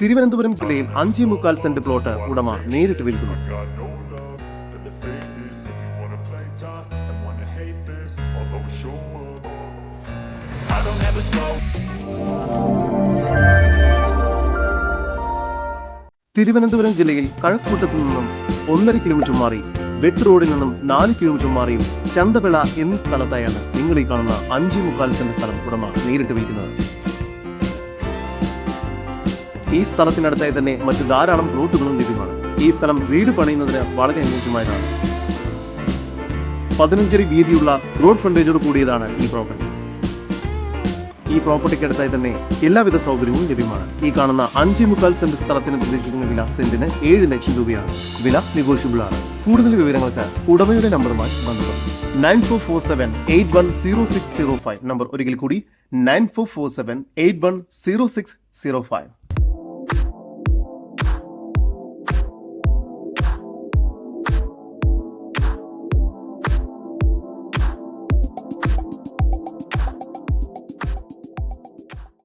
തിരുവനന്തപുരം ജില്ലയിൽ അഞ്ചേ മുക്കാൽ സെന്റ് പ്ലോട്ട് ഉടമ നേരിട്ട് വിൽക്കുന്നു. തിരുവനന്തപുരം ജില്ലയിൽ കഴക്കൂട്ടത്തു നിന്നും ഒന്നര കിലോമീറ്റർ മാറി വെട്ട് റോഡിൽ നിന്നും നാല് കിലോമീറ്റർ മാറിയും ചന്തവിള എന്നീ സ്ഥലത്തായാണ് നിങ്ങൾ ഈ കാണുന്ന അഞ്ചേ മുക്കാൽ സെന്റ് സ്ഥലം ഉടമ നേരിട്ട് വിൽക്കുന്നത് ഈ സ്ഥലത്തിനടുത്തായി തന്നെ മറ്റു ധാരാളം പ്ലോട്ടുകളും ലഭ്യമാണ്. ഈ സ്ഥലം വീട് പണിയുന്നതിന് വളരെ അനുയോജ്യമായതാണ്. പതിനഞ്ചടി വീതിയുള്ള റോഡ് ഫ്രണ്ടേജോട് കൂടിയതാണ് ഈ പ്രോപ്പർട്ടി ഈ പ്രോപ്പർട്ടിക്ക് അടുത്തായി തന്നെ എല്ലാവിധ സൗകര്യവും ലഭ്യമാണ്. ഈ കാണുന്ന അഞ്ചേ മുക്കാൽ സെന്റ് സ്ഥലത്തിന് പ്രതീക്ഷിക്കുന്ന വില സെന്റിന് ഏഴ് ലക്ഷം രൂപയാണ്. വില നെഗോഷ്യബിൾ ആണ്. കൂടുതൽ വിവരങ്ങൾക്ക് ഉടമയുടെ നമ്പറുമായി ബന്ധപ്പെടും. Nine four four seven eight one zero six zero five. Number ഒരിക്കൽ കൂടി nine four four seven eight one zero six zero five.